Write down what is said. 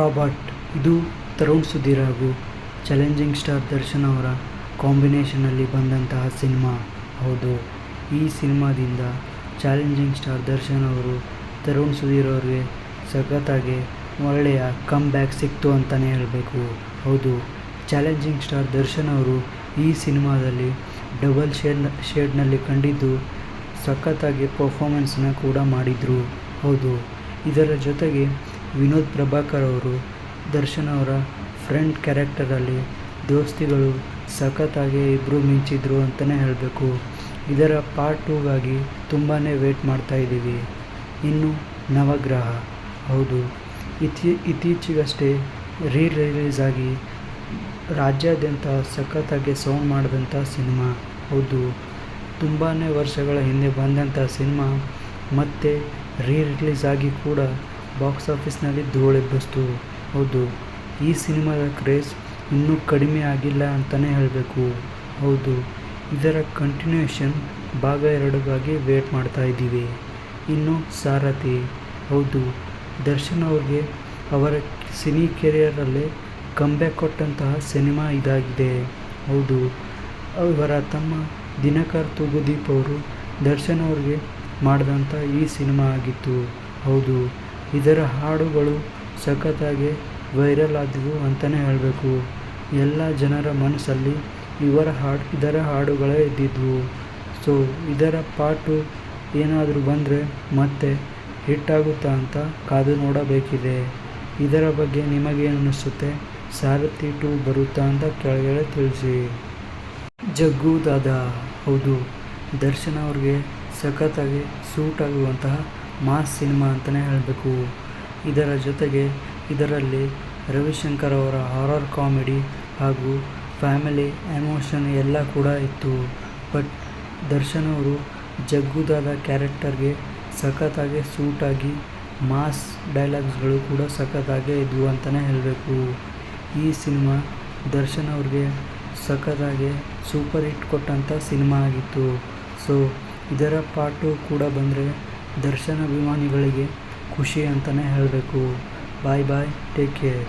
Robert ಇದು ತರುಣ್ ಸುಧೀರ್ ಹಾಗೂ challenging star Darshan ಅವರ ಕಾಂಬಿನೇಷನಲ್ಲಿ ಬಂದಂತಹ ಸಿನಿಮಾ. ಹೌದು, ಈ ಸಿನಿಮಾದಿಂದ ಚಾಲೆಂಜಿಂಗ್ ಸ್ಟಾರ್ ದರ್ಶನ್ ಅವರು ತರುಣ್ ಸುಧೀರ್ ಅವ್ರಿಗೆ ಸಖತ್ತಾಗಿ ಒಳ್ಳೆಯ ಕಮ್ ಬ್ಯಾಕ್ ಸಿಕ್ತು ಅಂತಲೇ ಹೇಳಬೇಕು. ಹೌದು ಚಾಲೆಂಜಿಂಗ್ ಸ್ಟಾರ್ ದರ್ಶನ್ ಅವರು ಈ ಸಿನಿಮಾದಲ್ಲಿ ಡಬಲ್ ಶೇಡ್ ಶೇಡ್ನಲ್ಲಿ ಕಂಡಿದ್ದು ಸಖತ್ತಾಗಿ ಪರ್ಫಾಮೆನ್ಸ್ನ ಕೂಡ ಮಾಡಿದರು. ಹೌದು, ಇದರ ಜೊತೆಗೆ ವಿನೋದ್ ಪ್ರಭಾಕರ್ ಅವರು, ದರ್ಶನ್ ಅವರ ಫ್ರೆಂಡ್ ಕ್ಯಾರೆಕ್ಟರಲ್ಲಿ ದೋಸ್ತಿಗಳು ಸಖತ್ತಾಗಿ ಇಬ್ಬರು ಮಿಂಚಿದ್ರು ಅಂತಲೇ ಹೇಳಬೇಕು. ಇದರ ಪಾರ್ಟ್ ಟೂಗಾಗಿ ತುಂಬಾ ವೇಟ್ ಮಾಡ್ತಾ ಇದ್ದೀವಿ. ಇನ್ನು ನವಗ್ರಹ. ಹೌದು ಇತಿ ಇತ್ತೀಚೆಗಷ್ಟೇ ರೀ ರಿಲೀಸ್ ಆಗಿ ರಾಜ್ಯಾದ್ಯಂತ ಸಖತ್ತಾಗಿ ಸೌಂಡ್ ಮಾಡಿದಂಥ ಸಿನಿಮಾ. ಹೌದು ತುಂಬಾ ವರ್ಷಗಳ ಹಿಂದೆ ಬಂದಂಥ ಸಿನಿಮಾ ಮತ್ತೆ ರೀ ರಿಲೀಸ್ ಆಗಿ ಕೂಡ ಬಾಕ್ಸ್ ಆಫೀಸ್ನಲ್ಲಿ ಧೂಳೆಬ್ಬಿಸ್ತು ಹೌದು, ಈ ಸಿನಿಮಾದ ಕ್ರೇಜ್ ಇನ್ನೂ ಕಡಿಮೆ ಆಗಿಲ್ಲ ಅಂತಲೇ ಹೇಳಬೇಕು. ಹೌದು, ಇದರ ಕಂಟಿನ್ಯೂಷನ್ ಭಾಗ ಎರಡುಗಾಗಿ ವೇಟ್ ಮಾಡ್ತಾ ಇದ್ದೀವಿ. ಇನ್ನು ಸಾರಥಿ. ಹೌದು, ದರ್ಶನ್ ಅವ್ರಿಗೆ ಅವರ ಸಿನಿ ಕೆರಿಯರಲ್ಲೇ ಕಂಬ್ಯಾಕ್ ಕೊಟ್ಟಂತಹ ಸಿನಿಮಾ ಇದಾಗಿದೆ. ಹೌದು, ಅವರ ತಮ್ಮ ದಿನಕರ್ ತೂಗುದೀಪ್ ಅವರು ದರ್ಶನ್ ಅವ್ರಿಗೆ ಮಾಡಿದಂಥ ಈ ಸಿನಿಮಾ ಆಗಿತ್ತು. ಹೌದು ಇದರ ಹಾಡುಗಳು ಸಖತ್ತಾಗಿ ವೈರಲ್ ಆದವು ಅಂತಲೇ ಹೇಳಬೇಕು. ಎಲ್ಲ ಜನರ ಮನಸ್ಸಲ್ಲಿ ಇವರ ಹಾಡು, ಇದರ ಹಾಡುಗಳೇ ಇದ್ದಿದ್ವು. ಸೊ ಇದರ ಪಾಟು ಏನಾದರೂ ಬಂದರೆ ಮತ್ತೆ ಹಿಟ್ಟಾಗುತ್ತಾ ಅಂತ ಕಾದು ನೋಡಬೇಕಿದೆ. ಇದರ ಬಗ್ಗೆ ನಿಮಗೇನು ಅನ್ನಿಸುತ್ತೆ ಸಾರಥಿ ಟು ಬರುತ್ತಾ ಅಂತ ಕೆಳಗಡೆ ತಿಳಿಸಿ. ಜಗ್ಗು ದಾದಾ. ಹೌದು, ದರ್ಶನ್ ಅವ್ರಿಗೆ ಸಖತ್ತಾಗಿ ಸೂಟ್ ಆಗುವಂತಹ ಮಾಸ್ ಸಿನಿಮಾ ಅಂತಲೇ ಹೇಳಬೇಕು. ಇದರ ಜೊತೆಗೆ ಇದರಲ್ಲಿ ರವಿಶಂಕರ್ ಅವರ ಹಾರರ್ ಕಾಮಿಡಿ ಹಾಗೂ ಫ್ಯಾಮಿಲಿ ಎಮೋಷನ್ ಎಲ್ಲ ಕೂಡ ಇತ್ತು. ಬಟ್ ದರ್ಶನ್ ಅವರು ಜಗ್ಗುದಾದ ಕ್ಯಾರೆಕ್ಟರ್ಗೆ ಸಖತ್ತಾಗಿ ಸೂಟಾಗಿ ಮಾಸ್ ಡೈಲಾಗ್ಸ್ಗಳು ಕೂಡ ಸಖತ್ತಾಗೇ ಇದ್ವು ಅಂತಲೇ ಹೇಳಬೇಕು. ಈ ಸಿನಿಮಾ ದರ್ಶನ್ ಅವ್ರಿಗೆ ಸಖತ್ತಾಗೆ ಸೂಪರ್ ಹಿಟ್ ಕೊಟ್ಟಂಥ ಸಿನಿಮಾ ಆಗಿತ್ತು. ಸೊ, ಇದರ ಪಾರ್ಟು ಕೂಡ ಬಂದರೆ ದರ್ಶನ್ ಅಭಿಮಾನಿಗಳಿಗೆ ಖುಷಿ ಅಂತಲೇ ಹೇಳಬೇಕು. ಬಾಯ್ ಬಾಯ್ ಟೇಕ್ ಕೇರ್